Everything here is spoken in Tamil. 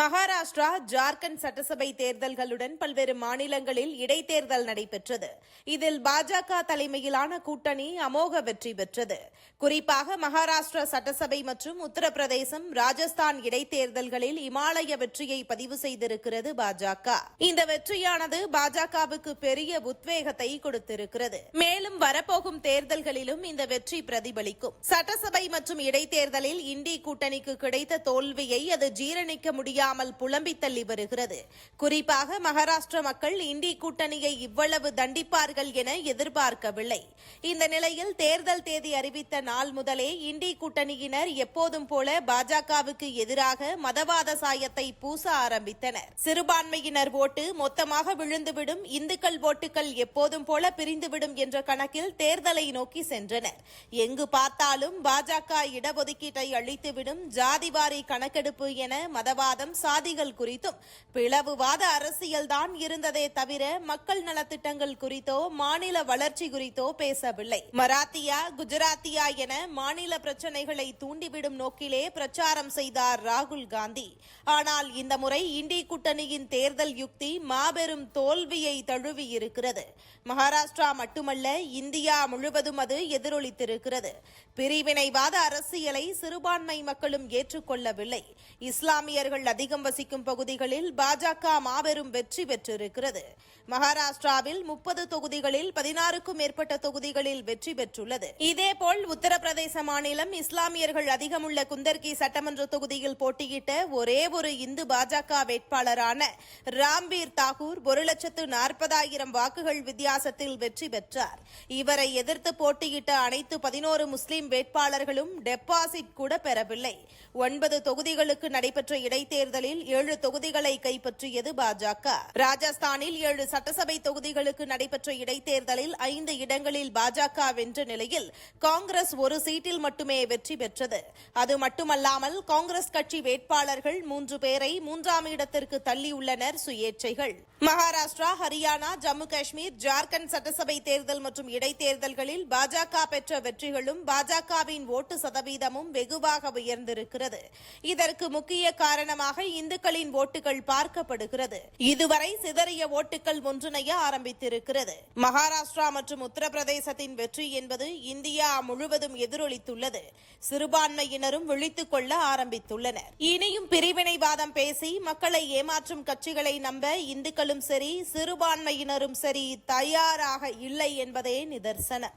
மகாராஷ்டிரா ஜார்க்கண்ட் சட்டசபை தேர்தல்களுடன் பல்வேறு மாநிலங்களில் இடைத்தேர்தல் நடைபெற்றது. இதில் பாஜக தலைமையிலான கூட்டணி அமோக வெற்றி பெற்றது. குறிப்பாக மகாராஷ்டிரா சட்டசபை மற்றும் உத்தரப்பிரதேசம் ராஜஸ்தான் இடைத்தேர்தல்களில் இமாலய வெற்றியை பதிவு செய்திருக்கிறது பாஜக. இந்த வெற்றியானது பாஜகவுக்கு பெரிய உத்வேகத்தை கொடுத்திருக்கிறது. மேலும் வரப்போகும் தேர்தல்களிலும் இந்த வெற்றி பிரதிபலிக்கும். சட்டசபை மற்றும் இடைத்தேர்தலில் இந்தி கூட்டணிக்கு கிடைத்த தோல்வியை அது ஜீரணிக்க இல்லாமல் புலம்பி தள்ளி வருகிறது. குறிப்பாக மகாராஷ்டிர மக்கள் இந்தி கூட்டணியை இவ்வளவு தண்டிப்பார்கள் என எதிர்பார்க்கவில்லை. இந்த நிலையில் தேர்தல் தேதி அறிவித்த நாள் முதலே இந்தி கூட்டணியினர் எப்போதும் போல பாஜகவுக்கு எதிராக மதவாத சாயத்தை பூச ஆரம்பித்தனர். சிறுபான்மையினர் ஓட்டு மொத்தமாக விழுந்துவிடும் இந்துக்கள் ஓட்டுகள் எப்போதும் போல பிரிந்துவிடும் என்ற கணக்கில் தேர்தலை நோக்கி சென்றனர். எங்கு பார்த்தாலும் பாஜக இடஒதுக்கீட்டை அளித்துவிடும் ஜாதிவாரி கணக்கெடுப்பு என மதவாதம் சாதிகள் குறித்தும் பிளவுவாத அரசியல்தான் இருந்ததே தவிர மக்கள் நலத்திட்டங்கள் குறித்தோ மாநில வளர்ச்சி குறித்தோ பேசவில்லை. மராத்தியா குஜராத்தியா என மாநில பிரச்சனைகளை தூண்டிவிடும் நோக்கிலே பிரச்சாரம் செய்தார் ராகுல் காந்தி. ஆனால் இந்த முறை இண்டி கூட்டணியின் தேர்தல் யுக்தி மாபெரும் தோல்வியை தழுவியிருக்கிறது. மகாராஷ்டிரா மட்டுமல்ல இந்தியா முழுவதும் அது எதிரொலித்திருக்கிறது. பிரிவினைவாத அரசியலை சிறுபான்மை மக்களும் ஏற்றுக்கொள்ளவில்லை. இஸ்லாமியர்கள் அதிக அதிகம் வசிக்கும் பகுதிகளில் பாஜக மாபெரும் வெற்றி பெற்றிருக்கிறது. மகாராஷ்டிராவில் முப்பது தொகுதிகளில் பதினாறுக்கும் மேற்பட்ட தொகுதிகளில் வெற்றி பெற்றுள்ளது. இதேபோல் உத்தரப்பிரதேச மாநிலம் இஸ்லாமியர்கள் அதிகமுள்ள குந்தர்கி சட்டமன்ற தொகுதியில் போட்டியிட்ட ஒரே ஒரு இந்து பாஜக வேட்பாளரான ராம்பீர் தாகூர் ஒரு லட்சத்து நாற்பதாயிரம் வாக்குகள் வித்தியாசத்தில் வெற்றி பெற்றார். இவரை எதிர்த்து போட்டியிட்ட அனைத்து பதினோரு முஸ்லிம் வேட்பாளர்களும் டெபாசிட் கூட பெறவில்லை. ஒன்பது தொகுதிகளுக்கு நடைபெற்ற இடைத்தேர்தல் தேர்தலில் ஏழு தொகுதிகளை கைப்பற்றியது பாஜக. ராஜஸ்தானில் ஏழு சட்டசபை தொகுதிகளுக்கு நடைபெற்ற இடைத்தேர்தலில் ஐந்து இடங்களில் பாஜக வென்ற நிலையில் காங்கிரஸ் ஒரு சீட்டில் மட்டுமே வெற்றி பெற்றது. அது மட்டுமல்லாமல் காங்கிரஸ் கட்சி வேட்பாளர்கள் மூன்று பேரை மூன்றாம் இடத்திற்கு தள்ளியுள்ளனர் சுயேட்சைகள். மகாராஷ்டிரா ஹரியானா ஜம்மு காஷ்மீர் ஜார்க்கண்ட் சட்டசபை தேர்தல் மற்றும் இடைத்தேர்தல்களில் பாஜக பெற்ற வெற்றிகளும் பாஜகவின் ஓட்டு சதவீதமும் வெகுவாக உயர்ந்திருக்கிறது. இதற்கு முக்கிய காரணமாக இந்துக்களின் ஓட்டுகள் பார்க்கப்படுகிறது. இதுவரை சிதறிய ஓட்டுகள் ஒன்றிணைய ஆரம்பித்திருக்கிறது. மகாராஷ்டிரா மற்றும் உத்தரப்பிரதேசத்தின் வெற்றி என்பது இந்தியா முழுவதும் எதிரொலித்துள்ளது. சிறுபான்மையினரும் விழித்துக் கொள்ள ஆரம்பித்துள்ளனர். இனியும் பிரிவினைவாதம் பேசி மக்களை ஏமாற்றும் கட்சிகளை நம்ப இந்துக்களும் சரி சிறுபான்மையினரும் சரி தயாராக இல்லை என்பதே நிதர்சனம்.